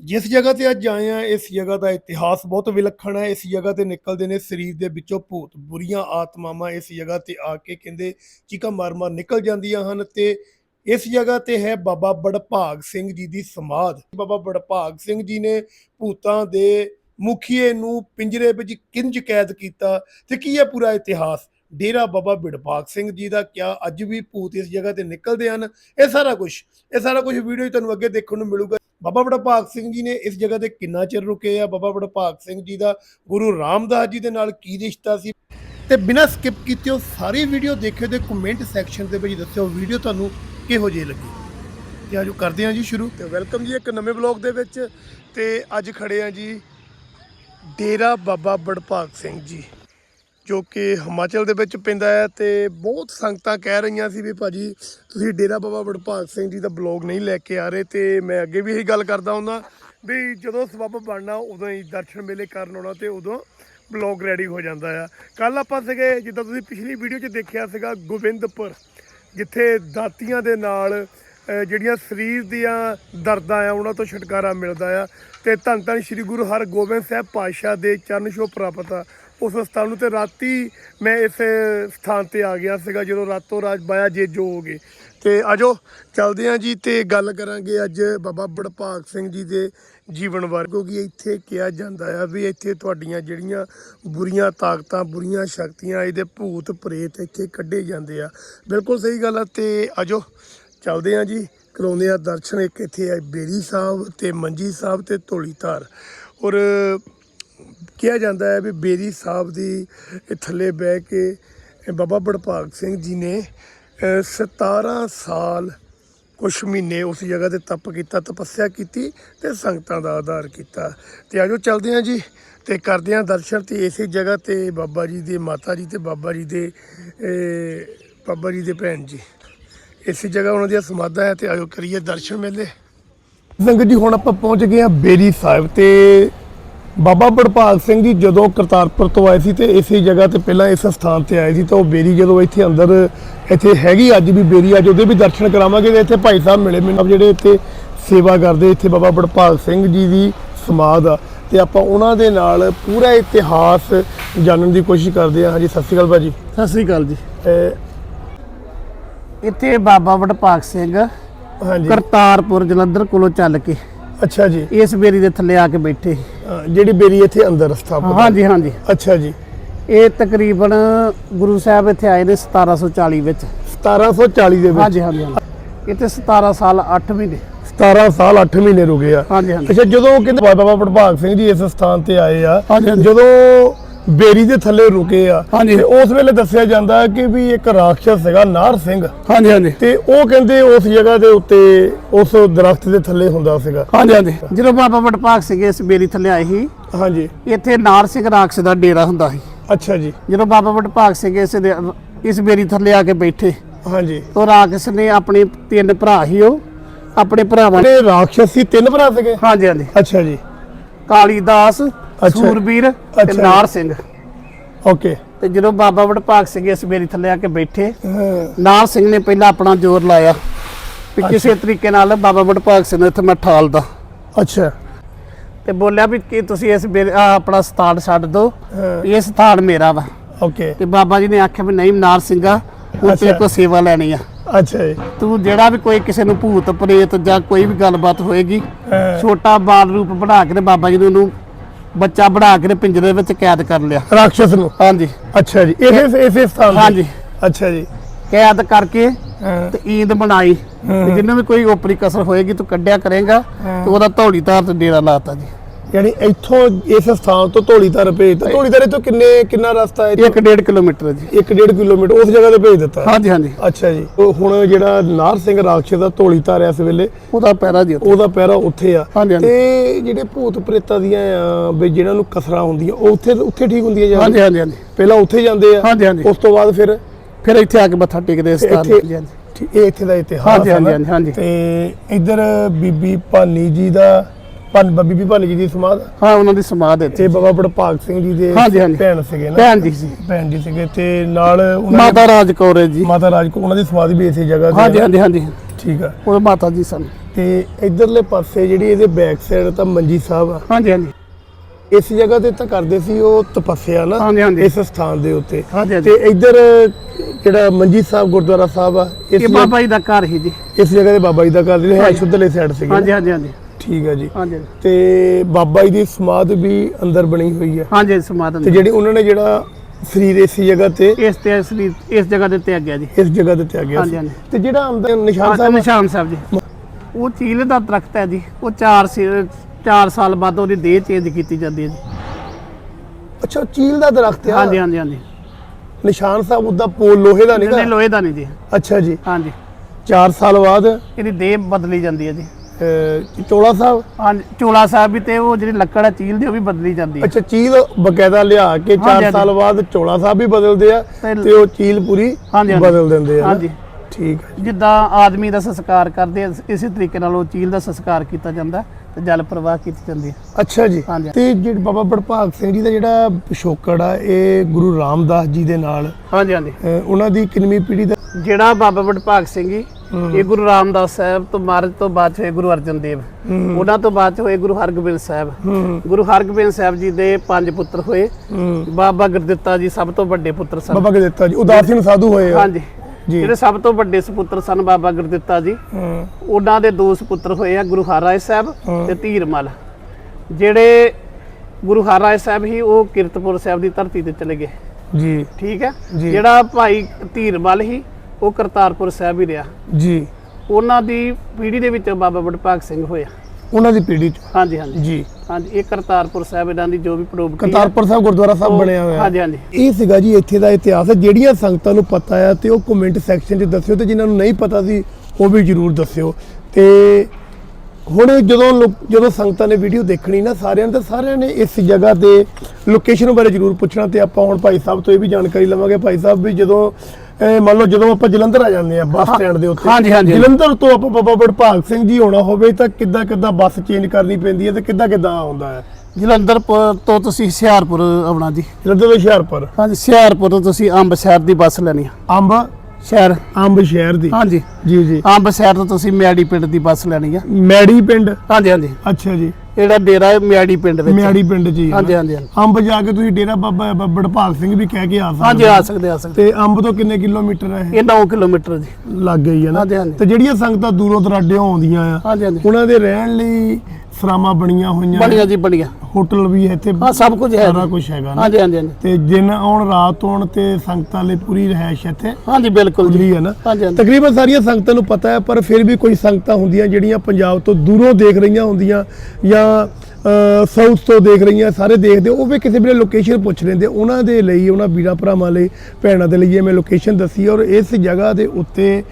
ਜਿਸ ਜਗ੍ਹਾ ਤੇ ਅੱਜ ਆਏ ਆ ਇਸ ਜਗ੍ਹਾ ਦਾ ਇਤਿਹਾਸ ਬਹੁਤ ਵਿਲੱਖਣ ਹੈ। ਇਸ ਜਗ੍ਹਾ ਤੇ ਨਿਕਲਦੇ ਨੇ ਸਰੀਰ ਦੇ ਵਿੱਚੋਂ ਭੂਤ, ਬੁਰੀਆਂ ਆਤਮਾਵਾਂ ਇਸ ਜਗ੍ਹਾ ਤੇ ਆ ਕੇ ਕਹਿੰਦੇ ਚੀਕਾ ਮਾਰ-ਮਾਰ ਨਿਕਲ ਜਾਂਦੀਆਂ ਹਨ ਤੇ ਇਸ ਜਗ੍ਹਾ ਤੇ ਹੈ ਬਾਬਾ ਬੜਭਾਗ ਸਿੰਘ ਜੀ ਦੀ ਸਮਾਧ। ਬਾਬਾ ਬੜਭਾਗ ਸਿੰਘ ਜੀ ਨੇ ਭੂਤਾਂ ਦੇ ਮੁਖੀਏ ਨੂੰ ਪਿੰਜਰੇ ਵਿੱਚ ਕਿੰਜ ਕੈਦ ਕੀਤਾ ਤੇ ਕੀ ਹੈ ਪੂਰਾ ਇਤਿਹਾਸ? ਡੇਰਾ ਬਾਬਾ ਬੜਭਾਗ ਸਿੰਘ ਜੀ ਦਾ ਕਿਆ ਅੱਜ ਵੀ ਭੂਤ ਇਸ ਜਗ੍ਹਾ ਤੇ ਨਿਕਲਦੇ ਹਨ? ਇਹ ਸਾਰਾ ਕੁਝ ਇਹ ਸਾਰਾ ਕੁਝ ਵੀਡੀਓ ਤੁਹਾਨੂੰ ਅੱਗੇ ਦੇਖਣ ਨੂੰ ਮਿਲੂਗਾ। ਬਾਬਾ ਬੜਭਾਗ ਸਿੰਘ ਜੀ ਨੇ ਇਸ ਜਗ੍ਹਾ ਤੇ ਕਿੰਨਾ ਚਿਰ ਰੁਕੇ ਆ? ਬਾਬਾ ਬੜਭਾਗ ਸਿੰਘ ਜੀ ਦਾ ਗੁਰੂ ਰਾਮਦਾਸ ਜੀ ਦੇ ਨਾਲ ਕੀ ਰਿਸ਼ਤਾ ਸੀ? ਤੇ ਬਿਨਾਂ ਸਕਿਪ ਕੀਤੇ ਉਹ ਸਾਰੀ ਵੀਡੀਓ ਦੇਖਿਓ ਤੇ ਕਮੈਂਟ ਸੈਕਸ਼ਨ ਦੇ ਵਿੱਚ ਦੱਸਿਓ ਵੀਡੀਓ ਤੁਹਾਨੂੰ ਕਿਹੋ ਜਿਹੀ ਲੱਗੀ? ਤੇ ਆਜੋ ਕਰਦੇ ਹਾਂ ਜੀ ਸ਼ੁਰੂ। ਤੇ ਵੈਲਕਮ ਜੀ ਇੱਕ ਨਵੇਂ ਬਲੌਗ ਦੇ ਵਿੱਚ ਤੇ ਅੱਜ ਖੜੇ ਆ ਜੀ ਡੇਰਾ ਬਾਬਾ ਬੜਭਾਗ ਸਿੰਘ ਜੀ। ਜੋ ਕਿ ਹਿਮਾਚਲ ਦੇ ਵਿੱਚ ਪੈਂਦਾ ਹੈ ਤੇ ਬਹੁਤ ਸੰਗਤਾਂ ਕਹਿ ਰਹੀਆਂ ਸੀ ਵੀ ਭਾਜੀ ਤੁਸੀਂ ਡੇਰਾ ਬਾਬਾ ਵਡਭਾਗ ਸਿੰਘ ਜੀ ਦਾ ਬਲੌਗ ਨਹੀਂ ਲੈ ਕੇ ਆ ਰਹੇ ਤੇ ਮੈਂ ਅੱਗੇ ਵੀ ਇਹੀ ਗੱਲ ਕਰਦਾ ਹੁੰਦਾ ਵੀ ਜਦੋਂ ਸਬੱਬ ਬਣਨਾ, ਉਦੋਂ ਹੀ ਦਰਸ਼ਨ ਮੇਲੇ ਕਰਨ ਆਉਣਾ ਤੇ ਉਦੋਂ ਬਲੌਗ ਰੈਡੀ ਹੋ ਜਾਂਦਾ ਆ। ਕੱਲ ਆਪਾਂ ਸੀਗੇ, ਜਿੱਦਾਂ ਤੁਸੀਂ ਪਿਛਲੀ ਵੀਡੀਓ 'ਚ ਦੇਖਿਆ ਸੀਗਾ, ਗੋਬਿੰਦਪੁਰ, ਜਿੱਥੇ ਦਾਤੀਆਂ ਦੇ ਨਾਲ ਜਿਹੜੀਆਂ ਸਰੀਰ ਦੀਆਂ ਦਰਦਾਂ ਆ, ਉਹਨਾਂ ਤੋਂ ਛੁਟਕਾਰਾ ਮਿਲਦਾ ਆ ਤੇ ਧੰਨ ਧੰਨ ਸ੍ਰੀ ਗੁਰੂ ਹਰਗੋਬਿੰਦ ਸਾਹਿਬ ਪਾਤਸ਼ਾਹ ਦੇ ਚਰਨ ਛੋਹ ਪ੍ਰਾਪਤ ਆ। ਉਸ ਸਥਾਨ ਨੂੰ ਤੇ ਰਾਤੀ ਮੈਂ ਇਸ ਸਥਾਨ ਤੇ ਆ ਗਿਆ ਸੀਗਾ, ਜਦੋਂ ਰਾਤੋਂ ਰਾਤ ਬਾਇਆ ਜੇ ਜੋ ਹੋ ਗਏ। ਤੇ ਆਜੋ, ਚਲਦੇ ਆਂ ਜੀ ਤੇ ਗੱਲ ਕਰਾਂਗੇ ਅੱਜ ਬਾਬਾ ਬੜਪਾਗ ਸਿੰਘ ਜੀ ਦੇ ਜੀਵਨ ਬਾਰੇ, ਕਿਉਂਕਿ ਇੱਥੇ ਕਿਹਾ ਜਾਂਦਾ ਆ ਵੀ ਇੱਥੇ ਤੁਹਾਡੀਆਂ ਜਿਹੜੀਆਂ ਬੁਰੀਆਂ ਤਾਕਤਾਂ, ਬੁਰੀਆਂ ਸ਼ਕਤੀਆਂ, ਇਹਦੇ ਭੂਤ ਪ੍ਰੇਤ ਇੱਥੇ ਕੱਢੇ ਜਾਂਦੇ ਆ। ਬਿਲਕੁਲ ਸਹੀ ਗੱਲ ਆ ਤੇ ਆਜੋ, ਚੱਲਦੇ ਆਂ ਜੀ, ਕਰਾਉਂਦੇ ਆ ਦਰਸ਼ਨ ਇੱਕ ਇੱਥੇ ਆ ਬੇਰੀ ਸਾਹਿਬ ਤੇ ਮੰਜੀ ਸਾਹਿਬ ਤੇ ਧੌਲੀਧਾਰ ਔਰ ਕਿਹਾ ਜਾਂਦਾ ਹੈ ਵੀ ਬੇਰੀ ਸਾਹਿਬ ਦੀ ਥੱਲੇ ਬਹਿ ਕੇ ਬਾਬਾ ਬੜਪਾਗ ਸਿੰਘ ਜੀ ਨੇ ਅਹ, 17 ਸਾਲ ਕੁਛ ਮਹੀਨੇ ਉਸ ਜਗ੍ਹਾ ਤੇ ਤਪ ਕੀਤਾ ਤਪੱਸਿਆ ਕੀਤੀ ਤੇ ਸੰਗਤਾਂ ਦਾ ਆਧਾਰ ਕੀਤਾ। ਤੇ ਆਜੋ ਚੱਲਦੇ ਹਾਂ ਜੀ ਤੇ ਕਰਦੇ ਹਾਂ ਦਰਸ਼ਨ ਤੇ ਇਸੇ ਜਗ੍ਹਾ ਤੇ ਬਾਬਾ ਜੀ ਦੇ ਮਾਤਾ ਜੀ ਤੇ ਬਾਬਾ ਜੀ ਦੇ ਬਾਬਾ ਜੀ ਦੇ ਭੈਣ ਜੀ। ਇਸੇ ਜਗ੍ਹਾ ਉਹਨਾਂ ਦੀਆਂ ਸਮਾਧਾਂ ਹੈ ਤੇ ਆਜੋ ਕਰੀਏ ਦਰਸ਼ਨ ਮੇਲੇ। ਸੰਗਤ ਜੀ ਹੁਣ ਆਪਾਂ ਪਹੁੰਚ ਗਏ ਹਾਂ ਬੇਰੀ ਸਾਹਿਬ ਤੇ ਬਾਬਾ ਬੜਭਾਗ ਸਿੰਘ ਜੀ ਜਦੋਂ ਕਰਤਾਰਪੁਰ ਤੋਂ ਆਏ ਸੀ ਤੇ ਇਸੇ ਜਗ੍ਹਾ ਤੇ ਪਹਿਲਾਂ ਇਸ ਸਥਾਨ ਤੇ ਆਏ ਸੀ ਤਾਂ ਉਹ ਬੇਰੀ ਜਦੋਂ ਇੱਥੇ ਅੰਦਰ ਇੱਥੇ ਹੈਗੀ ਅੱਜ ਵੀ ਬੇਰੀ ਅੱਜ ਉਹਦੇ ਵੀ ਦਰਸ਼ਨ ਕਰਾਵਾਂਗੇ ਤੇ ਇੱਥੇ ਭਾਈ ਸਾਹਿਬ ਮਿਲੇ ਮੈਨੂੰ ਜਿਹੜੇ ਇੱਥੇ ਸੇਵਾ ਕਰਦੇ ਇੱਥੇ ਬਾਬਾ ਬੜਭਾਗ ਸਿੰਘ ਜੀ ਦੀ ਸਮਾਧ ਆ। ਤੇ ਆਪਾਂ ਉਹਨਾਂ ਦੇ ਨਾਲ ਪੂਰਾ ਇਤਿਹਾਸ ਜਾਣਨ ਦੀ ਕੋਸ਼ਿਸ਼ ਕਰਦੇ ਹਾਂ। ਹਾਂਜੀ ਸਤਿ ਸ਼੍ਰੀ ਅਕਾਲ ਭਾਜੀ। ਸਤਿ ਸ੍ਰੀ ਅਕਾਲ ਜੀ। ਇੱਥੇ ਬਾਬਾ ਵਡਭਾਗ ਸਿੰਘ ਹਾਂਜੀ। ਕਰਤਾਰਪੁਰ ਜਲੰਧਰ ਕੋਲੋਂ ਚੱਲ ਕੇ ਅੱਛਾ ਜੀ। ਇਸ ਬੇਰੀ ਦੇ ਥੱਲੇ ਆ ਕੇ ਬੈਠੇ। ਜਿਹੜੀ ਬੇਰੀ ਇੱਥੇ ਅੰਦਰ ਸਥਾਪਿਤ ਹੈ। ਹਾਂਜੀ ਹਾਂਜੀ। ਅੱਛਾ ਜੀ। ਇਹ ਤਕਰੀਬਨ ਗੁਰੂ ਸਾਹਿਬ ਇੱਥੇ ਆਏ ਨੇ 1740 ਵਿੱਚ। 1740 ਦੇ ਵਿੱਚ। ਹਾਂਜੀ ਹਾਂਜੀ ਹਾਂਜੀ। ਇੱਥੇ 17 ਸਾਲ 8 ਮਹੀਨੇ। 17 ਸਾਲ 8 ਮਹੀਨੇ ਰੁਕੇ ਆ। ਹਾਂਜੀ ਹਾਂਜੀ। ਅੱਛਾ ਜਦੋਂ ਕਹਿੰਦੇ ਬਾਬਾ ਬੜਭਾਗ ਸਿੰਘ ਜੀ ਇਸ ਸਥਾਨ ਤੇ ਆਏ ਆ ਹਾਂਜੀ, ਹਾਂਜੀ। ਜਦੋਂ ਬੇਰੀ ਦੇ ਥੱਲੇ ਰੁਕੇ ਆ। ਹਾਂਜੀ। ਤੇ ਉਸ ਵੇਲੇ ਦੱਸਿਆ ਜਾਂਦਾ ਹੈ ਕਿ ਵੀ ਇੱਕ ਰਾਖਸ਼ ਸੀਗਾ ਨਾਰ ਸਿੰਘ। ਹਾਂਜੀ ਹਾਂਜੀ। ਤੇ ਉਹ ਕਹਿੰਦੇ ਉਸ ਜਗ੍ਹਾ ਦੇ ਉੱਤੇ ਉਸ ਦਰਖਤ ਦੇ ਥੱਲੇ ਹੁੰਦਾ ਸੀਗਾ। ਹਾਂਜੀ ਹਾਂਜੀ। ਜਦੋਂ ਬਾਬਾ ਵਡਭਾਗ ਸਿੰਘ ਇਸ ਬੇਰੀ ਥੱਲੇ ਆਏ ਸੀ ਹਾਂਜੀ। ਇੱਥੇ ਨਾਰ ਸਿੰਘ ਰਾਖਸ਼ ਦਾ ਡੇਰਾ ਹੁੰਦਾ ਸੀ। ਅੱਛਾ ਜੀ। ਜਦੋਂ ਬਾਬਾ ਵਡਭਾਗ ਸਿੰਘ ਇਸ ਦੇ ਇਸ ਬੇਰੀ ਥੱਲੇ ਆ ਕੇ ਬੈਠੇ। ਹਾਂਜੀ। ਤਾਂ ਰਾਖਸ਼ ਨੇ ਆਪਣੇ ਤਿੰਨ ਭਰਾ ਸੀ ਉਹ ਆਪਣੇ ਭਰਾਵਾਂ ਨੇ ਤੇ ਰਾਖਸ਼ ਸੀ ਤਿੰਨ ਭਰਾ ਸੀਗੇ? ਹਾਂਜੀ ਹਾਂਜੀ। ਅੱਛਾ ਜੀ। ਕਾਲੀਦਾਸ ਸੂਰਬੀਰ ਤੇ ਅੱਛਾ। ਨਾਰ ਸਿੰਘ। ਓਕੇ। ਤੇ ਜਦੋਂ ਬਾਬਾ ਵਡਭਾਗ ਸਿੰਘ ਇਸ ਬੇਰੀ ਥੱਲੇ ਆ ਕੇ ਬੈਠੇ ਨਾਰ ਸਿੰਘ ਨੇ ਪਹਿਲਾਂ ਆਪਣਾ ਜ਼ੋਰ ਲਾਇਆ ਵੀ ਕਿਸੇ ਤਰੀਕੇ ਨਾਲ ਬਾਬਾ ਵਡਭਾਗ ਸਿੰਘ ਨੂੰ ਇੱਥੇ ਮੈਂ ਠਾਲਦਾ ਅੱਛਾ। ਤੇ ਬੋਲਿਆ ਵੀ ਕਿ ਤੁਸੀਂ ਇਸ ਬੇਰੀ ਆਹ ਆਪਣਾ ਸਥਾਨ ਛੱਡ ਦਿਓ ਹਾਂ, ਇਹ ਸਥਾਨ ਮੇਰਾ ਵਾ। ਓਕੇ। ਤੇ ਬਾਬਾ ਜੀ ਨੇ ਆਖਿਆ ਵੀ ਨਹੀਂ ਨਾਰ ਸਿੰਘਾ ਹੁਣ ਤੇਰੇ ਅੱਛਾ। ਕੋਲ ਸੇਵਾ ਲੈਣੀ ਆ। ਅੱਛਾ ਜੀ। ਤੂੰ ਜਿਹੜਾ ਵੀ ਕੋਈ ਕਿਸੇ ਨੂੰ ਭੂਤ ਪ੍ਰੇਤ ਜਾਂ ਕੋਈ ਵੀ ਗੱਲਬਾਤ ਹੋਏਗੀ ਹਾਂ, ਛੋਟਾ ਬਾਲ ਰੂਪ ਬਣਾ ਕੇ ਤੇ ਬਾਬਾ ਜੀ ਨੇ ਉਹਨੂੰ ਬੱਚਾ ਬਣਾ ਕੇ ਪਿੰਜਰੇ ਵਿੱਚ ਕੈਦ ਕਰ ਲਿਆ। ਰਾਖਸ਼ ਨੂੰ? ਹਾਂਜੀ। ਅੱਛਾ ਜੀ ਇਸੇ ਇਸੇ ਸਥਾਨ ਤੇ? ਹਾਂਜੀ। ਅੱਛਾ ਜੀ। ਕੈਦ ਕਰਕੇ ਹਾਂ, ਤੇ ਈਦ ਬਣਾਈ ਤੇ ਜਿੰਨੂੰ ਵੀ ਕੋਈ ਓਪਰੀ ਕਸਰ ਹੋਏਗੀ ਤੂੰ ਕੱਢਿਆ ਕਰੇਗਾ ਤੇ ਉਹਦਾ ਧੌਲੀ ਧਾਰ ਤੇ ਡੇਰਾ ਲਾਤਾ ਜੀ। ਯਾਨੀ ਇੱਥੋਂ ਇਸ ਸਥਾਨ ਤੋਂ ਧੌਲੀਧਰ ਭੇਜ ਧੌਲੀਧਰ ਤੋਂ ਕਿੰਨੇ ਕਿੰਨਾ ਰਸਤਾ ਹੈ ਇੱਕ ਡੇਢ ਕਿਲੋਮੀਟਰ ਜੀ। 1.5 ਕਿਲੋਮੀਟਰ ਉਸ ਜਗ੍ਹਾ ਤੇ ਭੇਜ ਦਿੱਤਾ? ਹਾਂਜੀ ਹਾਂਜੀ। ਅੱਛਾ ਜੀ। ਉਹ ਹੁਣ ਜਿਹੜਾ ਨਾਰ ਸਿੰਘ ਰਾਖਸ਼ ਦਾ ਧੌਲੀਧਰ ਇਸ ਵੇਲੇ ਉਹਦਾ ਪੈਰਾ ਜੀ। ਉਹਦਾ ਪਹਿਰਾ ਉੱਥੇ ਆ। ਤੇ ਜਿਹੜੇ ਭੂਤ ਪ੍ਰੇਤਾਂ ਦੀਆਂ ਆ ਵੀ ਜਿਹਨਾਂ ਨੂੰ ਕਸਰਾਂ ਹੁੰਦੀਆਂ ਉਹ ਉੱਥੇ ਉੱਥੇ ਠੀਕ ਹੁੰਦੀਆਂ ਜਾਂ ਹਾਂਜੀ ਹਾਂਜੀ ਹਾਂਜੀ। ਪਹਿਲਾਂ ਉੱਥੇ ਜਾਂਦੇ ਆ? ਹਾਂਜੀ, ਹਾਂਜੀ। ਉਸ ਤੋਂ ਬਾਅਦ ਫਿਰ? ਫਿਰ ਇੱਥੇ ਆ ਕੇ ਮੱਥਾ ਟੇਕਦੇ ਇਸ ਤਰ੍ਹਾਂ ਇੱਥੇ ਹਾਂਜੀ। ਇਹ ਇੱਥੇ ਦਾ ਇਤਿਹਾਸ ਹਾਂਜੀ। ਹਾਂਜੀ, ਹਾਂਜੀ। ਤੇ ਇੱਧਰ ਬੀਬੀ ਭਾਨੀ ਜੀ ਦਾ ਭਾਨ ਬੀਬੀ ਭਾਨੀ ਜੀ ਦੀ ਸਮਾਧ? ਹਾਂ ਉਹਨਾਂ ਦੀ ਸਮਾਧ ਇੱਥੇ ਤੇ ਬਾਬਾ ਬੜਭਾਗ ਸਿੰਘ ਜੀ ਦੇ ਹਾਂਜੀ, ਹਾਂਜੀ। ਭੈਣ ਸੀਗੇ ਨਾ? ਭੈਣ ਜੀ ਸੀ। ਭੈਣ ਜੀ ਸੀਗੇ ਤੇ ਨਾਲ ਉਹਨਾਂ ਮਾਤਾ ਰਾਜ ਕੌਰ ਹੈ ਜੀ। ਮਾਤਾ ਰਾਜ ਕੋ ਉਹਨਾਂ ਦੀ ਸਮਾਧੀ ਵੀ ਇਸੇ ਜਗ੍ਹਾ ਤੇ ਹਾਂਜੀ ਹੈ। ਹਾਂਜੀ ਹਾਂਜੀ। ਠੀਕ ਆ। ਉਹ ਮਾਤਾ ਜੀ ਸਨ। ਤੇ ਇਧਰਲੇ ਪਾਸੇ ਜਿਹੜੀ ਇਹਦੇ ਬੈਕ ਸਾਈਡ ਤਾਂ ਮੰਜੀ ਸਾਹਿਬ ਆ। ਹਾਂਜੀ ਹਾਂਜੀ। ਇਸ ਜਗ੍ਹਾ ਤੇ ਤਾਂ ਕਰਦੇ ਸੀ ਉਹ ਤਪੱਸਿਆ ਨਾ ਹਾਂਜੀ, ਹਾਂਜੀ। ਇਸ ਸਥਾਨ ਦੇ ਉੱਤੇ। ਹਾਂਜੀ, ਹਾਂਜੀ। ਤੇ ਇੱਧਰ ਜਿਹੜਾ ਮੰਜੀ ਸਾਹਿਬ ਗੁਰਦੁਆਰਾ ਸਾਹਿਬ ਆ ਇਸ ਇਹ ਬਾਬਾ ਜੀ ਦਾ ਘਰ ਹੀ ਜੀ। ਇਸ ਜਗ੍ਹਾ ਤੇ ਬਾਬਾ ਜੀ ਦਾ ਘਰ ਜਿਹੜੇ ਹੈ ਸ਼ੁੱਧਲੇ ਸਾਈਡ ਸੀਗੇ ਹਾਂਜੀ ਹਾਂਜੀ ਹਾਂਜੀ। ਠੀਕ ਹੈ ਜੀ। ਹਾਂਜੀ। ਤੇ ਬਾਬਾ ਜੀ ਦੀ ਸਮਾਧ ਵੀ ਅੰਦਰ ਬਣੀ ਹੋਈ ਹੈ ਹਾਂਜੀ ਸਮਾਧਨ ਤੇ ਜਿਹੜੀ ਉਹਨਾਂ ਨੇ ਜਿਹੜਾ ਸਰੀਰ ਇਸ ਜਗ੍ਹਾ ਤੇ ਇਸ ਤੇ ਇਸ ਇਸ ਜਗ੍ਹਾ ਦੇ ਤੇ ਗਿਆ ਜੀ। ਇਸ ਜਗ੍ਹਾ ਤੇ ਤਿਆਗਿਆ ਗਿਆ ਹਾਂਜੀ, ਸੀ। ਹਾਂਜੀ। ਤੇ ਜਿਹੜਾ ਅੰਦਰ ਨਿਸ਼ਾਨ ਸਾਹਿਬ ਆ, ਨਿਸ਼ਾਨ ਸਾਹਿਬ ਜੀ। ਉਹ ਚੀਲ ਦਾ ਦਰਖਤ ਹੈ ਜੀ। ਉਹ 4 4 ਸਾਲ ਬਾਅਦ ਉਹਦੀ ਦੇਹ ਚੇਂਜ ਕੀਤੀ ਜਾਂਦੀ ਹੈ ਜੀ। ਅੱਛਾ ਚੀਲ ਦਾ ਦਰਖਤ ਆ। ਹਾਂਜੀ ਹਾਂਜੀ ਹਾਂਜੀ। ਨਿਸ਼ਾਨ ਸਾਹਿਬ ਉਹਦਾ ਪੋਲ ਲੋਹੇ ਦਾ ਨਹੀਂ ਨਹੀਂਗਾ ਲੋਹੇ ਦਾ ਨਹੀਂ ਜੀ। ਅੱਛਾ ਜੀ। ਹਾਂਜੀ। 4 ਸਾਲ ਬਾਅਦ? ਇਹਦੀ ਦੇਹ ਬਦਲੀ ਜਾਂਦੀ ਹੈ ਜੀ। ਚੋਲਾ ਸਾਹਿਬ? ਹਾਂਜੀ ਚੋਲਾ ਸਾਹਿਬ ਵੀ ਤੇ ਉਹ ਜਿਹੜੀ ਲੱਕੜ ਹੈ ਚੀਲ ਦੀ ਉਹ ਵੀ ਬਦਲੀ ਜਾਂਦੀ ਹੈ। ਅੱਛਾ ਚੀਲ ਬਕਾਇਦਾ ਲਿਆ ਕੇ 4 ਹਾਂਜੀ, ਸਾਲ ਬਾਅਦ ਚੋਲਾ ਸਾਹਿਬ ਵੀ ਬਦਲਦੇ ਆ ਤੇ- ਉਹ ਚੀਲ ਪੂਰੀ। ਬਦਲ ਦਿੰਦੇ ਆ? ਹਾਂਜੀ। ਠੀਕ ਹੈ ਜਿੱਦਾਂ ਆਦਮੀ ਦਾ ਸੰਸਕਾਰ ਕਰਦੇ ਆ ਇਸੇ ਤਰੀਕੇ ਨਾਲ ਉਹ ਚੀਲ ਦਾ ਸੰਸਕਾਰ ਕੀਤਾ ਜਾਂਦਾ ਤੇ ਜਲ ਪ੍ਰਵਾਹ ਕੀਤੀ ਜਾਂਦੀ ਹੈ। ਅੱਛਾ ਜੀ। ਤੇ ਜਿਹੜੇ ਬਾਬਾ ਬੜਭਾਗ ਸਿੰਘ ਜੀ ਦਾ ਜਿਹੜਾ ਪਿਛੋਕੜ ਆ ਇਹ ਗੁਰੂ ਰਾਮਦਾਸ ਜੀ ਦੇ ਨਾਲ ਹਾਂਜੀ ਹਾਂਜੀ। ਉਹਨਾਂ ਦੀ ਕਿੰਨਵੀਂ ਪੀੜ੍ਹੀ ਦਾ? ਜਿਹੜਾ ਬਾਬਾ ਵਡਭਾਗ ਸਿੰਘ ਜੀ ਇਹ ਗੁਰੂ ਰਾਮਦਾਸ ਸਾਹਿਬ ਤੋਂ ਮਹਾਰਾਜ ਤੋਂ ਬਾਅਦ ਹੋਏ ਗੁਰੂ ਅਰਜਨ ਦੇਵ। ਉਹਨਾਂ ਤੋਂ ਬਾਅਦ ਹੋਏ ਗੁਰੂ ਹਰਗੋਬਿੰਦ ਸਾਹਿਬ। ਗੁਰੂ ਹਰਗੋਬਿੰਦ ਸਾਹਿਬ ਜੀ ਦੇ ਪੰਜ ਪੁੱਤਰ ਹੋਏ। ਬਾਬਾ ਗੁਰਦਿੱਤਾ ਜੀ ਸਭ ਤੋਂ ਵੱਡੇ ਪੁੱਤਰ ਸਨ। ਬਾਬਾ ਦਿੱਤਾ ਜੀ ਉਦਾਸੀਨ ਸਾਧੂ ਹੋਏ ਹਾਂਜੀ। ਜਿਹੜੇ ਸਭ ਤੋਂ ਵੱਡੇ ਸੁਪੁੱਤਰ ਸਨ ਬਾਬਾ ਗੁਰਦਿੱਤਾ ਜੀ ਉਹਨਾਂ ਦੇ ਦੋ ਸੁਪੁੱਤਰ ਹੋਏ ਆ ਗੁਰੂ ਹਰਰਾਏ ਸਾਹਿਬ। ਤੇ ਧੀਰਮਲ। ਜਿਹੜੇ ਗੁਰੂ ਹਰਰਾਏ ਸਾਹਿਬ ਹੀ ਉਹ ਕੀਰਤਪੁਰ ਸਾਹਿਬ ਦੀ ਧਰਤੀ ਤੇ ਚਲੇ ਗਏ। ਜੀ। ਠੀਕ ਹੈ। ਜਿਹੜਾ ਭਾਈ ਧੀਰਮਲ ਹੀ ਉਹ ਕਰਤਾਰਪੁਰ ਸਾਹਿਬ ਹੀ ਰਿਹਾ। ਜੀ। ਉਹਨਾਂ ਦੀ ਪੀੜ੍ਹੀ ਦੇ ਵਿੱਚ ਬਾਬਾ ਵਡਭਾਗ ਸਿੰਘ ਹੋਇਆ। ਉਹਨਾਂ ਦੀ ਪੀੜ੍ਹੀ ਚ? ਹਾਂਜੀ ਹਾਂਜੀ। ਜੀ। ਹਾਂਜੀ ਇਹ ਕਰਤਾਰਪੁਰ ਸਾਹਿਬ ਇਹਨਾਂ ਦੀ ਜੋ ਵੀ ਪ੍ਰੋਪਰਟੀ ਕਰਤਾਰਪੁਰ ਸਾਹਿਬ ਗੁਰਦੁਆਰਾ ਸਾਹਿਬ ਬਣਿਆ ਹੋਇਆ। ਹਾਂਜੀ ਹਾਂਜੀ। ਇਹ ਸੀਗਾ ਜੀ ਇੱਥੇ ਦਾ ਇਤਿਹਾਸ। ਜਿਹੜੀਆਂ ਸੰਗਤਾਂ ਨੂੰ ਪਤਾ ਆ ਤੇ ਉਹ ਕਮੈਂਟ ਸੈਕਸ਼ਨ 'ਚ ਦੱਸਿਓ ਤੇ ਜਿਨ੍ਹਾਂ ਨੂੰ ਨਹੀਂ ਪਤਾ ਸੀ ਉਹ ਵੀ ਜਰੂਰ ਦੱਸਿਓ। ਤੇ ਹੁਣ ਜਦੋਂ ਜਦੋਂ ਸੰਗਤਾਂ ਨੇ ਵੀਡੀਓ ਦੇਖਣੀ ਨਾ ਸਾਰਿਆਂ ਨੇ ਤਾਂ ਸਾਰਿਆਂ ਨੇ ਇਸ ਜਗ੍ਹਾ ਤੇ ਲੋਕੇਸ਼ਨ ਬਾਰੇ ਜਰੂਰ ਪੁੱਛਣਾ ਤੇ ਆਪਾਂ ਹੁਣ ਭਾਈ ਸਾਹਿਬ ਤੋਂ ਇਹ ਵੀ ਜਾਣਕਾਰੀ ਲਵਾਂਗੇ। ਭਾਈ ਸਾਹਿਬ ਵੀ ਜਦੋਂ ਅਹ ਮੰਨ ਲਓ ਜਦੋਂ ਆਪਾਂ ਜਲੰਧਰ ਆ ਜਾਂਦੇ ਆ ਬੱਸ ਸਟੈਂਡ ਦੇ ਉੱਤੇ। ਹਾਂਜੀ, ਹਾਂਜੀ। ਜਲੰਧਰ ਤੋਂ ਆਪਾਂ ਬਾਬਾ ਬੜਭਾਗ ਸਿੰਘ ਜੀ ਆਉਣਾ ਹੋਵੇ ਤਾਂ ਕਿੱਦਾਂ ਕਿੱਦਾਂ ਬੱਸ ਚੇਂਜ ਕਰਨੀ ਪੈਂਦੀ ਹੈ ਤੇ ਕਿੱਦਾਂ ਕਿੱਦਾਂ ਆਉਂਦਾ ਹੈ? ਜਲੰਧਰ ਪ- ਤੋਂ ਤੁਸੀਂ ਹੁਸ਼ਿਆਰਪੁਰ ਆਉਣਾ ਜੀ। ਜਲੰਧਰ ਤੋਂ ਹੁਸ਼ਿਆਰਪੁਰ? ਹਾਂਜੀ ਹੁਸ਼ਿਆਰਪੁਰ ਤੋਂ ਤੁਸੀਂ ਅੰਬ ਸ਼ਹਿਰ ਦੀ ਬੱਸ ਲੈਣੀ ਆ। ਅੰਬ? ਸ਼ਹਿਰ। ਅੰਬ ਸ਼ਹਿਰ ਦੀ। ਹਾਂਜੀ। ਜੀ ਜੀ। ਅੰਬ ਸ਼ਹਿਰ ਤੋਂ ਤੁਸੀਂ ਮਿਆੜੀ ਪਿੰਡ ਦੀ ਬੱਸ ਲੈਣੀ ਆ। ਮੈੜੀ ਪਿੰਡ? ਹਾਂਜੀ ਹਾਂਜੀ। ਅੱਛਾ ਜੀ। ਜਿਹੜਾ ਡੇਰਾ ਹੈ ਮਿਆੜੀ ਪਿੰਡ ਵਿੱਚ। ਮਿਆੜੀ ਪਿੰਡ ਜੀ ਹਾਂਜੀ ਹਾਂਜੀ ਹਾਂਜੀ। ਅੰਬ ਜਾ ਕੇ ਤੁਸੀਂ ਡੇਰਾ ਬਾਬਾ ਬਾਬਾ ਬੜਭਾਗ ਸਿੰਘ ਵੀ ਕਹਿ ਕੇ ਆ ਸਕਦੇ ਹਾਂਜੀ। ਆ ਸਕਦੇ ਆ ਸਕਦੇ। ਤੇ ਅੰਬ ਤੋਂ ਕਿੰਨੇ ਕਿਲੋਮੀਟਰ ਹੈ ਇਹ? 9 ਕਿਲੋਮੀਟਰ ਜੀ। ਇਹ ਲੱਗ ਗਈ ਹੈ ਨਾ? ਹਾਂਜੀ, ਹਾਂਜੀ। ਤੇ ਜਿਹੜੀਆਂ ਸੰਗਤਾਂ ਦੂਰੋਂ ਦਰਾਡਿਓਂ ਆਉਂਦੀਆਂ ਆ ਹਾਂਜੀ ਹਾਂਜੀ। ਉਹਨਾਂ ਦੇ ਰਹਿਣ ਲਈ ਸਰਾਮਾ ਬਣੀਆਂ ਹੋਈਆਂ ਬਣੀਆਂ ਜੀ ਬਣੀਆਂ। ਹੋਟਲ ਵੀ ਹੈ ਇੱਥੇ ਹਾਂ ਸਭ ਕੁਝ ਹੈ ਸਾਰਾ ਕੁਝ ਹੈਗਾ ਨਾ। ਹਾਂਜੀ ਹਾਂਜੀ ਤੇ ਜਿੰਨ ਆਉਣ ਰਾਤ ਆਉਣ ਤੇ ਸੰਗਤਾਂ ਲਈ ਪੂਰੀ ਰਹਿائش ਇੱਥੇ। ਹਾਂਜੀ ਬਿਲਕੁਲ ਜੀ। ਹੈ ਨਾ। ਹਾਂਜੀ ਤਕਰੀਬਨ ਸਾਰੀਆਂ ਸੰਗਤਾਂ ਨੂੰ ਪਤਾ ਹੈ ਪਰ ਫਿਰ ਵੀ ਕੋਈ ਸੰਗਤਾਂ ਹੁੰਦੀਆਂ ਜਿਹੜੀਆਂ ਪੰਜਾਬ ਤੋਂ ਦੂਰੋਂ ਦੇਖ ਰਹੀਆਂ ਹੁੰਦੀਆਂ ਜਾਂ ਸਾਊਥ ਤੋਂ ਦੇਖ ਰਹੀਆਂ ਸਾਰੇ ਦੇਖਦੇ ਉਹ ਵੀ ਕਿਸੇ ਵੇਲੇ ਲੋਕੇਸ਼ਨ ਪੁੱਛ ਲੈਂਦੇ। ਉਹਨਾਂ ਦੇ ਲਈ ਉਹਨਾਂ ਵੀਰਾਂ ਭਰਾਵਾਂ ਲਈ ਭੈਣਾਂ ਦੇ ਲਈ ਇਹ ਮੈਂ ਲੋਕੇਸ਼ਨ ਦੱਸੀ ਔਰ ਇਸ ਜਗ੍ਹਾ ਦੇ ਉੱਤੇ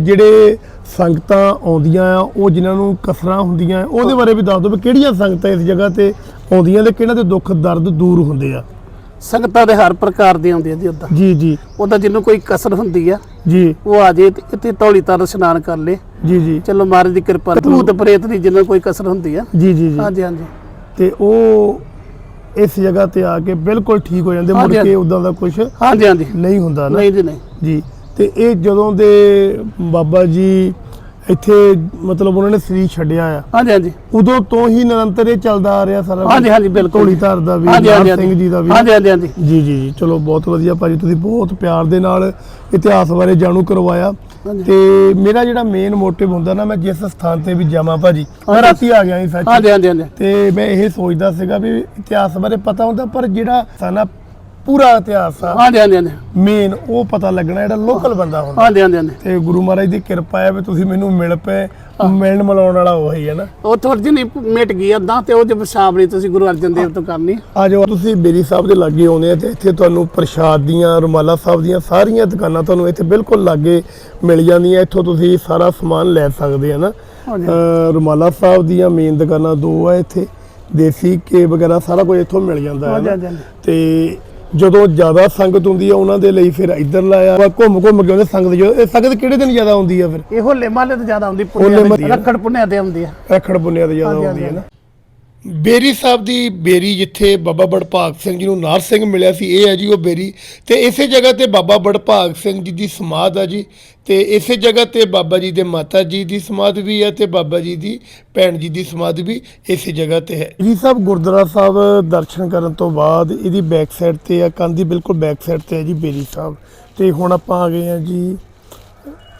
ਜਿਹੜੇ ਸੰਗਤਾਂ ਆਉਂਦੀਆਂ ਆ ਉਹ ਜਿਨ੍ਹਾਂ ਨੂੰ ਕਸਰਾਂ ਹੁੰਦੀਆਂ ਉਹਦੇ ਬਾਰੇ ਵੀ ਦੱਸ ਦਿਓ ਵੀ ਕਿਹੜੀਆਂ ਸੰਗਤਾਂ ਇਸ ਜਗ੍ਹਾ ਤੇ ਆਉਂਦੀਆਂ ਤੇ ਕਿਹਨਾਂ ਦੇ ਦੁੱਖ ਦਰਦ ਦੂਰ ਹੁੰਦੇ ਆ? ਸੰਗਤਾਂ ਦੇ ਹਰ ਪ੍ਰਕਾਰ ਦੀ ਆਉਂਦੀਆਂ ਜੀ ਉਦਾਂ। ਜੀ ਜੀ। ਉਹਦਾ ਜਿਹਨੂੰ ਕੋਈ ਕਸਰ ਹੁੰਦੀ ਆ ਜੀ। ਉਹ ਆ ਜੇ ਤੇ ਇੱਥੇ ਧੌਲੀ ਤਰ ਇਸ਼ਨਾਨ ਕਰ ਲੇ। ਜੀ ਜੀ। ਚਲੋ ਮਹਾਰਾਜ ਦੀ ਕਿਰਪਾ ਨਾਲ ਭੂਤ ਪ੍ਰੇਤ ਦੀ ਜਿਹਨੂੰ ਕੋਈ ਕਸਰ ਹੁੰਦੀ ਆ। ਜੀ ਜੀ ਜੀ। ਹਾਂਜੀ ਹਾਂਜੀ। ਤੇ ਉਹ ਇਸ ਜਗ੍ਹਾ ਤੇ ਆ ਕੇ ਬਿਲਕੁਲ ਠੀਕ ਹੋ ਜਾਂਦੇ ਮੁੜ ਕੇ। ਉਦਾਂ ਦਾ ਕੁਝ ਹਾਂਜੀ ਹਾਂਜੀ। ਨਹੀਂ ਹੁੰਦਾ ਨਾ। ਨਹੀਂ ਜੀ ਨਹੀਂ। ਜੀ। ਤੇ ਇਹ ਜਦੋਂ ਦੇ ਬਾਬਾ ਜੀ ਇੱਥੇ ਮਤਲਬ ਉਹਨਾਂ ਨੇ ਸਰੀਰ ਛੱਡਿਆ ਆ। ਹਾਂਜੀ ਹਾਂਜੀ। ਉਦੋਂ ਤੋਂ ਹੀ ਨਿਰੰਤਰ ਇਹ ਚੱਲਦਾ ਆ ਰਿਹਾ ਸਾਰਾ ਹਾਂਜੀ ਹਾਂਜੀ ਬਿਲਕੁਲ। ਧਾਰ ਦਾ ਵੀ ਹਾਂਜੀ ਨਾਮ ਹਾਂਜੀ ਸਿੰਘ ਜੀ ਦਾ ਵੀ। ਹਾਂਜੀ ਹਾਂਜੀ ਹਾਂਜੀ। ਜੀ ਜੀ ਜੀ ਚਲੋ ਬਹੁਤ ਵਧੀਆ ਭਾਜੀ ਤੁਸੀਂ ਬਹੁਤ ਪਿਆਰ ਦੇ ਨਾਲ ਇਤਿਹਾਸ ਬਾਰੇ ਜਾਣੂ ਕਰਵਾਇਆ। ਤੇ ਮੇਰਾ ਜਿਹੜਾ ਮੇਨ ਮੋਟਿਵ ਹੁੰਦਾ ਨਾ ਮੈਂ ਜਿਸ ਸਥਾਨ ਤੇ ਵੀ ਜਾਵਾਂ ਭਾਜੀ ਮੈਂ। ਰਾਤੀ ਆ ਗਿਆ ਸੀ ਸੱਚ। ਹਾਂਜੀ ਹਾਂਜੀ ਹਾਂਜੀ। ਤੇ ਮੈਂ ਇਹ ਸੋਚਦਾ ਸੀਗਾ ਵੀ ਇਤਿਹਾਸ ਬਾਰੇ ਪਤਾ ਹੁੰਦਾ ਪਰ ਜਿਹੜਾ ਸਾਨਾ ਪੂਰਾ ਇਤਿਹਾਸ ਆ। ਹਾਂਜੀ ਹਾਂਜੀ ਹਾਂਜੀ। ਮੇਨ ਉਹ ਪਤਾ ਲੱਗਣਾ ਜਿਹੜਾ ਲੋਕਲ ਬੰਦਾ ਹੁੰਦਾ। ਹਾਂਜੀ ਹਾਂਜੀ ਹਾਂਜੀ। ਤੇ ਗੁਰੂ ਮਹਾਰਾਜ ਦੀ ਕਿਰਪਾ ਹੈ ਵੀ ਤੁਸੀਂ ਮੈਨੂੰ ਮਿਲ ਪਏ। ਮਿਲਣ ਮਿਲਾਉਣ ਵਾਲਾ ਉਹੀ ਹੈ ਨਾ। ਉਹ ਥੋੜੀ ਜਿਹੀ ਮਿਟ ਗਈ ਅੱਧਾ ਤੇ ਉਹ ਜੇ ਪਿਸ਼ਾਬ ਨਹੀਂ ਤੁਸੀਂ ਗੁਰੂ ਅਰਜਨ ਦੇਵ ਤੋਂ ਕਰਨੀ। ਆ ਜਾਓ ਤੁਸੀਂ ਬੇਰੀ ਸਾਹਿਬ ਦੇ ਲਾਗੇ ਆਉਂਦੇ ਆ ਤੇ ਇੱਥੇ ਤੁਹਾਨੂੰ ਪ੍ਰਸ਼ਾਦ ਦੀਆਂ ਰੁਮਾਲਾ ਸਾਹਿਬ ਦੀਆਂ ਸਾਰੀਆਂ ਦੁਕਾਨਾਂ ਤੁਹਾਨੂੰ ਇੱਥੇ ਬਿਲਕੁਲ ਲਾਗੇ ਮਿਲ ਜਾਂਦੀਆਂ। ਇੱਥੋਂ ਤੁਸੀਂ ਸਾਰਾ ਸਮਾਨ ਲੈ ਸਕਦੇ ਆ ਨਾ। ਰੁਮਾਲਾ ਸਾਹਿਬ ਦੀਆਂ ਮੇਨ ਦੁਕਾਨਾਂ ਦੋ ਆ ਇੱਥੇ। ਦੇਸੀ ਕੇ ਵਗੈਰਾ ਸਾਰਾ ਕੁਝ ਇੱਥੋਂ ਮਿਲ ਜਾਂਦਾ ਹੈ। ਤੇ ਜਦੋਂ ਜ਼ਿਆਦਾ ਸੰਗਤ ਹੁੰਦੀ ਆ ਉਹਨਾਂ ਦੇ ਲਈ ਫਿਰ ਇੱਧਰ ਲਾਇਆ ਵਾ ਘੁੰਮ ਘੁੰਮ ਕੇ ਉਹਦੇ ਸੰਗਤ ਜਦੋਂ ਇਹ ਸੰਗਤ ਕਿਹੜੇ ਦਿਨ ਜ਼ਿਆਦਾ ਆਉਂਦੀ ਆ ਫਿਰ? ਇਹ ਹੋਲੇ ਮਹੱਲੇ ਤੇ ਜ਼ਿਆਦਾ ਹੋਲੇ ਪੁੰਨਿਆ ਰੱਖੜ ਪੁੰਨਿਆ ਤੇ ਆਉਂਦੀ ਆ। ਰੱਖੜ ਪੁੰਨਿਆ ਤੇ ਜ਼ਿਆਦਾ ਹਾਂਜੀ, ਆਉਂਦੀ ਹੈ ਹਾਂਜੀ। ਨਾ ਬੇਰੀ ਸਾਹਿਬ ਦੀ ਬੇਰੀ ਜਿੱਥੇ ਬਾਬਾ ਬੜਭਾਗ ਸਿੰਘ ਜੀ ਨੂੰ ਨਾਰ ਸਿੰਘ ਮਿਲਿਆ ਸੀ, ਇਹ ਹੈ ਜੀ ਉਹ ਬੇਰੀ। ਤੇ ਇਸੇ ਜਗ੍ਹਾ ਤੇ ਬਾਬਾ ਬੜਭਾਗ ਸਿੰਘ ਜੀ ਦੀ ਸਮਾਧ ਆ ਜੀ। ਤੇ ਇਸੇ ਜਗ੍ਹਾ ਤੇ ਬਾਬਾ ਜੀ ਦੇ ਮਾਤਾ ਜੀ ਦੀ ਸਮਾਧ ਵੀ ਹੈ ਤੇ ਬਾਬਾ ਜੀ ਦੀ ਭੈਣ ਜੀ ਦੀ ਸਮਾਧ ਵੀ ਇਸੇ ਜਗ੍ਹਾ ਤੇ ਹੈ। ਜੀ ਸਾਹਿਬ ਗੁਰਦੁਆਰਾ ਸਾਹਿਬ ਦਰਸ਼ਨ ਕਰਨ ਤੋਂ ਬਾਅਦ ਇਹਦੀ ਬੈਕ ਸਾਈਡ ਤੇ ਆ, ਕੰਧ ਬਿਲਕੁਲ ਬੈਕ ਸਾਈਡ ਤੇ ਹੈ ਜੀ ਬੇਰੀ ਸਾਹਿਬ। ਤੇ ਹੁਣ ਆਪਾਂ ਆ ਗਏ ਆ ਜੀ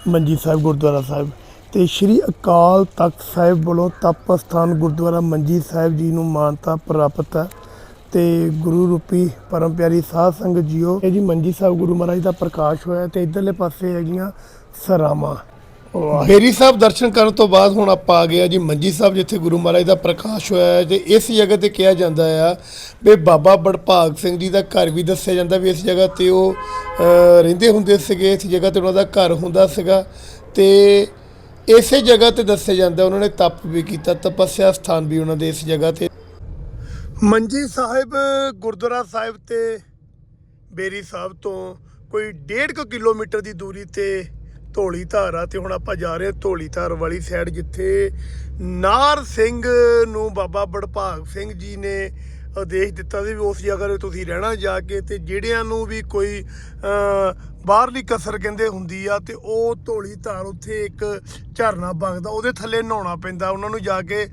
ਮੰਜੀ ਸਾਹਿਬ, ਗੁਰਦੁਆਰਾ ਸਾਹਿਬ। ਤੇ ਸ਼੍ਰੀ ਅਕਾਲ ਤਖਤ ਸਾਹਿਬ ਵੱਲੋਂ ਤਪ ਸਥਾਨ ਗੁਰਦੁਆਰਾ ਮੰਜੀ ਸਾਹਿਬ ਜੀ ਨੂੰ ਮਾਨਤਾ ਪ੍ਰਾਪਤ ਹੈ ਤੇ ਗੁਰੂ ਰੂਪੀ ਪਰਮ ਪਿਆਰੀ ਸਾਧ ਸੰਗਤ ਜੀਓ, ਇਹ ਜੀ ਮੰਜੀ ਸਾਹਿਬ ਗੁਰੂ ਮਹਾਰਾਜ ਦਾ ਪ੍ਰਕਾਸ਼ ਹੋਇਆ ਤੇ ਇਧਰਲੇ ਪਾਸੇ ਹੈਗੀਆਂ ਸਰਾਵਾਂ। ਬੇਰੀ ਸਾਹਿਬ ਦਰਸ਼ਨ ਕਰਨ ਤੋਂ ਬਾਅਦ ਹੁਣ ਆਪਾਂ ਆ ਗਏ ਆ ਜੀ ਮੰਜੀ ਸਾਹਿਬ ਜਿੱਥੇ ਗੁਰੂ ਮਹਾਰਾਜ ਦਾ ਪ੍ਰਕਾਸ਼ ਹੋਇਆ ਹੈ ਤੇ ਇਸ ਜਗ੍ਹਾ ਤੇ ਕਿਹਾ ਜਾਂਦਾ ਆ ਵੀ ਬਾਬਾ ਬੜਭਾਗ ਸਿੰਘ ਜੀ ਦਾ ਘਰ ਵੀ ਦੱਸਿਆ ਜਾਂਦਾ ਵੀ ਇਸ ਜਗ੍ਹਾ ਤੇ ਉਹ ਰਹਿੰਦੇ ਹੁੰਦੇ ਸੀਗੇ, ਇਸ ਜਗ੍ਹਾ ਤੇ ਉਹਨਾਂ ਦਾ ਘਰ ਹੁੰਦਾ ਸੀਗਾ ਤੇ ਇਸੇ ਜਗ੍ਹਾ ਤੇ ਦੱਸਿਆ ਜਾਂਦਾ, ਉਹਨਾਂ ਨੇ ਤਪ ਵੀ ਕੀਤਾ, ਤਪੱਸਿਆ ਸਥਾਨ ਵੀ ਉਹਨਾਂ ਦੇ ਇਸ ਜਗ੍ਹਾ ਤੇ। ਮੰਜੀ ਸਾਹਿਬ, ਗੁਰਦੁਆਰਾ ਸਾਹਿਬ ਤੇ ਬੇਰੀ ਸਾਹਿਬ ਤੋਂ ਕੋਈ 1.5 ਕਿਲੋਮੀਟਰ ਦੀ ਦੂਰੀ ਤੇ ਧੌਲੀ ਧਾਰ ਆ, ਤੇ ਹੁਣ ਆਪਾਂ ਜਾ ਰਹੇ ਹਾਂ ਧੌਲੀ ਧਾਰ ਵਾਲੀ ਸਾਈਡ ਜਿੱਥੇ ਨਾਰ ਸਿੰਘ ਨੂੰ ਬਾਬਾ ਬੜਭਾਗ ਸਿੰਘ ਜੀ ਨੇ ਆਦੇਸ਼ ਦਿੱਤਾ ਸੀ ਵੀ ਉਸ ਜਗ੍ਹਾ ਤੇ ਤੁਸੀਂ ਰਹਿਣਾ ਜਾ ਕੇ ਤੇ ਜਿਹੜਿਆਂ ਨੂੰ ਵੀ ਕੋਈ ਬਾਹਰਲੀ ਕਸਰ ਕਹਿੰਦੇ ਹੁੰਦੀ ਆ ਤੇ ਉਹ ਧੌਲੀ ਧਾਰ ਉੱਥੇ ਇੱਕ ਝਰਨਾ ਵਗਦਾ, ਉਹਦੇ ਥੱਲੇ ਨਹਾਉਣਾ ਪੈਂਦਾ ਉਹਨਾਂ ਨੂੰ ਜਾ ਕੇ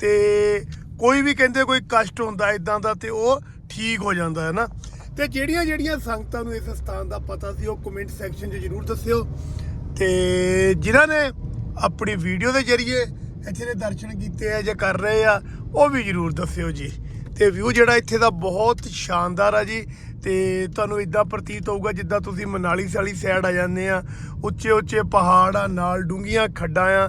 ਤੇ ਕੋਈ ਵੀ ਕਹਿੰਦੇ ਕੋਈ ਕਸ਼ਟ ਹੁੰਦਾ ਇਦਾਂ ਦਾ ਤੇ ਉਹ ਠੀਕ ਹੋ ਜਾਂਦਾ, ਹੈ ਨਾ? ਤੇ ਜਿਹੜੀਆਂ ਜਿਹੜੀਆਂ ਸੰਗਤਾਂ ਨੂੰ ਇਸ ਸਥਾਨ ਦਾ ਪਤਾ ਸੀ ਉਹ ਕਮੈਂਟ ਸੈਕਸ਼ਨ 'ਚ ਜਰੂਰ ਦੱਸਿਓ ਤੇ ਜਿਨ੍ਹਾਂ ਨੇ ਆਪਣੀ ਵੀਡੀਓ ਦੇ ਜ਼ਰੀਏ ਇੱਥੇ ਦੇ ਦਰਸ਼ਨ ਕੀਤੇ ਆ ਜਾਂ ਕਰ ਰਹੇ ਆ, ਉਹ ਵੀ ਜਰੂਰ ਦੱਸਿਓ ਜੀ। ਤੇ ਵਿਊ ਜਿਹੜਾ ਇੱਥੇ ਦਾ ਬਹੁਤ ਸ਼ਾਨਦਾਰ ਆ ਜੀ। ਤੇ ਤੁਹਾਨੂੰ ਇਦਾਂ ਪ੍ਰਤੀਤ ਹੋਊਗਾ ਜਿੱਦਾਂ ਤੁਸੀਂ ਮਨਾਲੀ ਵਾਲੀ ਸਾਈਡ ਆ ਜਾਂਦੇ ਆ। ਉੱਚੇ ਉੱਚੇ ਪਹਾੜ ਆ ਨਾਲ ਡੂੰਘੀਆਂ ਖੱਡਾਂ ਆ।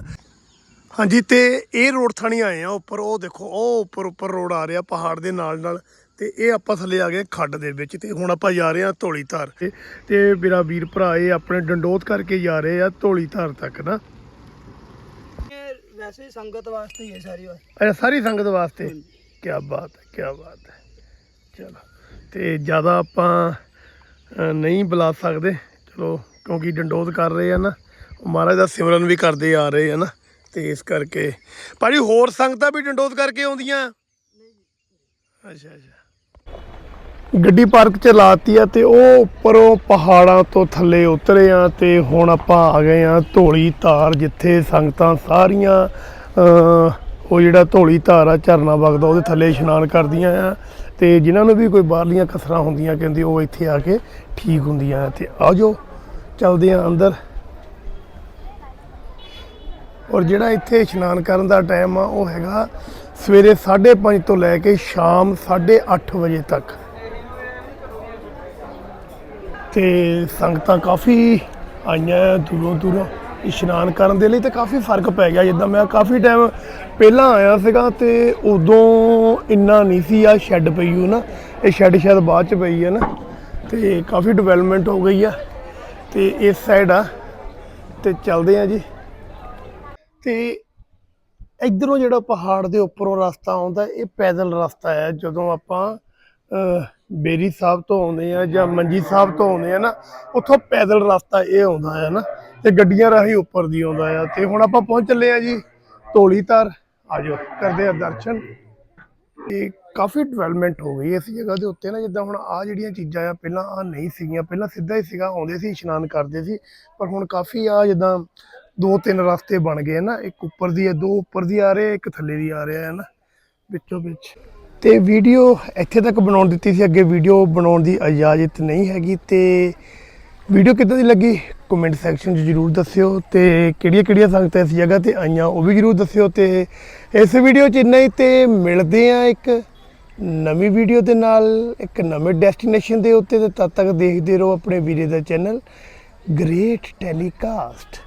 ਹਾਂਜੀ ਤੇ ਇਹ ਰੋਡ ਥਾਣੀ ਆਏ ਆ ਉੱਪਰ ਉਹ ਦੇਖੋ ਉਹ ਉੱਪਰ ਉੱਪਰ ਰੋਡ ਆ ਰਿਹਾ ਪਹਾੜ ਦੇ ਨਾਲ ਨਾਲ। ਤੇ ਇਹ ਆਪਾਂ ਥੱਲੇ ਆ ਗਏ ਖੱਡ ਦੇ ਵਿੱਚ ਤੇ ਹੁਣ ਆਪਾਂ ਜਾ ਰਹੇ ਆ ਧੌਲੀ ਧਾਰ ਤੇ। ਤੇ ਮੇਰਾ ਵੀਰ ਭਰਾ ਇਹ ਆਪਣੇ ਡੰਡੋਤ ਕਰਕੇ ਜਾ ਰਹੇ ਆ ਧੌਲੀ ਧਾਰ ਤੱਕ ਨਾ। ਵੈਸੇ ਸੰਗਤ ਵਾਸਤੇ ਹੀ ਹੈ ਸਾਰੀ ਇਹ ਸਾਰੀ ਸੰਗਤ ਵਾਸਤੇ? ਕੀ ਬਾਤ ਹੈ ਕੀ ਬਾਤ ਹੈ। ਚਲੋ, ਤੇ ਜ਼ਿਆਦਾ ਆਪਾਂ ਨਹੀਂ ਬੁਲਾ ਸਕਦੇ। ਚਲੋ, ਕਿਉਂਕਿ ਡੰਡੋਤ ਕਰ ਰਹੇ ਆ ਨਾ, ਉਹ ਮਹਾਰਾਜ ਦਾ ਸਿਮਰਨ ਵੀ ਕਰਦੇ ਆ ਰਹੇ ਆ ਨਾ। ਤੇ ਇਸ ਕਰਕੇ, ਭਾਜੀ ਹੋਰ ਸੰਗਤਾਂ ਵੀ ਡੰਡੋਤ ਕਰਕੇ ਆਉਂਦੀਆਂ? ਅੱਛਾ ਅੱਛਾ। ਗੱਡੀ ਪਾਰਕ ਚ ਲਾਤੀ ਆ ਤੇ ਉਹ ਉੱਪਰੋਂ ਪਹਾੜਾਂ ਤੋਂ ਥੱਲੇ ਉਤਰੇ ਆ ਤੇ ਹੁਣ ਆਪਾਂ ਆ ਗਏ ਆ ਧੌਲੀ ਧਾਰ, ਜਿੱਥੇ ਸੰਗਤਾਂ ਸਾਰੀਆਂ ਉਹ ਜਿਹੜਾ ਧੌਲੀ ਧਾਰ ਆ, ਝਰਨਾ ਵਗਦਾ, ਉਹਦੇ ਥੱਲੇ ਇਸ਼ਨਾਨ ਕਰਦੀਆਂ ਆ ਤੇ ਜਿਨ੍ਹਾਂ ਨੂੰ ਵੀ ਕੋਈ ਬਾਹਰਲੀਆਂ ਕਸਰਾਂ ਹੁੰਦੀਆਂ ਕਹਿੰਦੇ ਉਹ ਇੱਥੇ ਆ ਕੇ ਠੀਕ ਹੁੰਦੀਆਂ ਆ। ਤੇ ਆਜੋ ਚਲਦੇ ਆ ਅੰਦਰ। ਔਰ ਜਿਹੜਾ ਇੱਥੇ ਇਸ਼ਨਾਨ ਕਰਨ ਦਾ ਟਾਈਮ ਆ, ਉਹ ਹੈਗਾ ਸਵੇਰੇ 5:30 ਤੋਂ ਲੈ ਕੇ ਸ਼ਾਮ 8:30 ਵਜੇ ਤੱਕ। ਤੇ ਸੰਗਤਾਂ ਕਾਫੀ ਆਈਆਂ ਆ ਦੂਰੋਂ ਦੂਰੋਂ। ਇਸ਼ਨਾਨ ਕਰਨ ਦੇ ਲਈ ਤੇ ਕਾਫੀ ਫ਼ਰਕ ਪੈ ਗਿਆ। ਜਿੱਦਾਂ ਮੈਂ ਕਾਫੀ ਟਾਈਮ ਪਹਿਲਾਂ ਆਇਆ ਸੀਗਾ ਤੇ ਉਦੋਂ ਇੰਨਾ ਨਹੀਂ ਸੀ ਆ ਸ਼ੈੱਡ ਪਈ ਹੋ ਨਾ, ਇਹ ਸ਼ੈੱਡ ਸ਼ਾਇਦ ਬਾਅਦ ਚ ਪਈ ਹੈ ਨਾ, ਤੇ ਕਾਫੀ ਡਿਵੈਲਪਮੈਂਟ ਹੋ ਗਈ ਆ। ਤੇ ਇਸ ਸਾਈਡ ਆ, ਤੇ ਚੱਲਦੇ ਆ ਜੀ। ਤੇ ਇਧਰੋਂ ਜਿਹੜਾ ਪਹਾੜ ਦੇ ਉੱਪਰੋਂ ਰਸਤਾ ਆਉਂਦਾ, ਇਹ ਪੈਦਲ ਰਸਤਾ ਹੈ। ਜਦੋਂ ਆਪਾਂ ਬੇਰੀ ਸਾਹਿਬ ਤੋਂ ਆਉਂਦੇ ਆ ਜਾਂ ਮੰਜੀ ਸਾਹਿਬ ਤੋਂ ਆਉਂਦੇ ਆ ਨਾ, ਉੱਥੋਂ ਪੈਦਲ ਰਸਤਾ ਇਹ ਆਉਂਦਾ ਹੈ ਨਾ। ਤੇ ਗੱਡੀਆਂ ਰਾਹੀਂ ਉੱਪਰ ਦੀ ਆਉਂਦਾ ਆ। ਤੇ ਹੁਣ ਆਪਾਂ ਪਹੁੰਚ ਚੱਲੇ ਆ ਜੀ ਧੌਲੀ ਧਾਰ। ਆਜੋ, ਕਰਦੇ ਆ ਦਰਸ਼ਨ। ਤੇ ਕਾਫੀ ਡਿਵੈਲਪਮੈਂਟ ਹੋ ਗਈ ਇਸ ਜਗ੍ਹਾ ਦੇ ਉੱਤੇ ਨਾ, ਜਿੱਦਾਂ ਹੁਣ ਆ ਜਿਹੜੀਆਂ ਚੀਜ਼ਾਂ ਆ, ਪਹਿਲਾਂ ਆ ਨਹੀਂ ਸੀਗੀਆਂ। ਪਹਿਲਾਂ ਸਿੱਧਾ ਹੀ ਸੀਗਾ, ਆਉਂਦੇ ਸੀ, ਇਸ਼ਨਾਨ ਕਰਦੇ ਸੀ। ਪਰ ਹੁਣ ਕਾਫੀ ਆ ਜਿੱਦਾਂ ਦੋ ਤਿੰਨ ਰਸਤੇ ਬਣ ਗਏ ਨਾ, ਇੱਕ ਉੱਪਰ ਦੀ ਹੈ ਦੋ ਉੱਪਰ ਦੀ ਆ ਰਹੇ, ਇੱਕ ਥੱਲੇ ਦੀ ਆ ਰਿਹਾ ਹੈ ਨਾ, ਵਿੱਚੋਂ ਵਿੱਚ। ਤੇ ਵੀਡੀਓ ਇੱਥੇ ਤੱਕ ਬਣਾਉਣ ਦਿੱਤੀ ਸੀ, ਅੱਗੇ ਵੀਡੀਓ ਬਣਾਉਣ ਦੀ ਇਜਾਜ਼ਤ ਨਹੀਂ ਹੈਗੀ। ਤੇ ਵੀਡੀਓ ਕਿੱਦਾਂ ਦੀ ਲੱਗੀ? ਕਮੈਂਟ ਸੈਕਸ਼ਨ 'ਚ ਜਰੂਰ ਦੱਸਿਓ ਤੇ ਕਿਹੜੀਆਂ ਕਿਹੜੀਆਂ ਸੰਗਤਾਂ ਇਸ ਜਗ੍ਹਾ ਤੇ ਆਈਆਂ ਉਹ ਵੀ ਜਰੂਰ ਦੱਸਿਓ ਤੇ ਇਸ ਵੀਡੀਓ 'ਚ ਇੰਨਾ ਹੀ ਤੇ ਮਿਲਦੇ ਆ ਇੱਕ ਨਵੀਂ ਵੀਡੀਓ ਦੇ ਨਾਲ, ਇੱਕ ਨਵੇਂ ਡੈਸਟੀਨੇਸ਼ਨ ਦੇ ਉੱਤੇ ਤੇ ਤਦ ਤੱਕ ਦੇਖਦੇ ਰਹੋ ਆਪਣੇ ਵੀਰੇ ਦਾ ਚੈਨਲ ਗ੍ਰੇਟ ਟੈਲੀਕਾਸਟ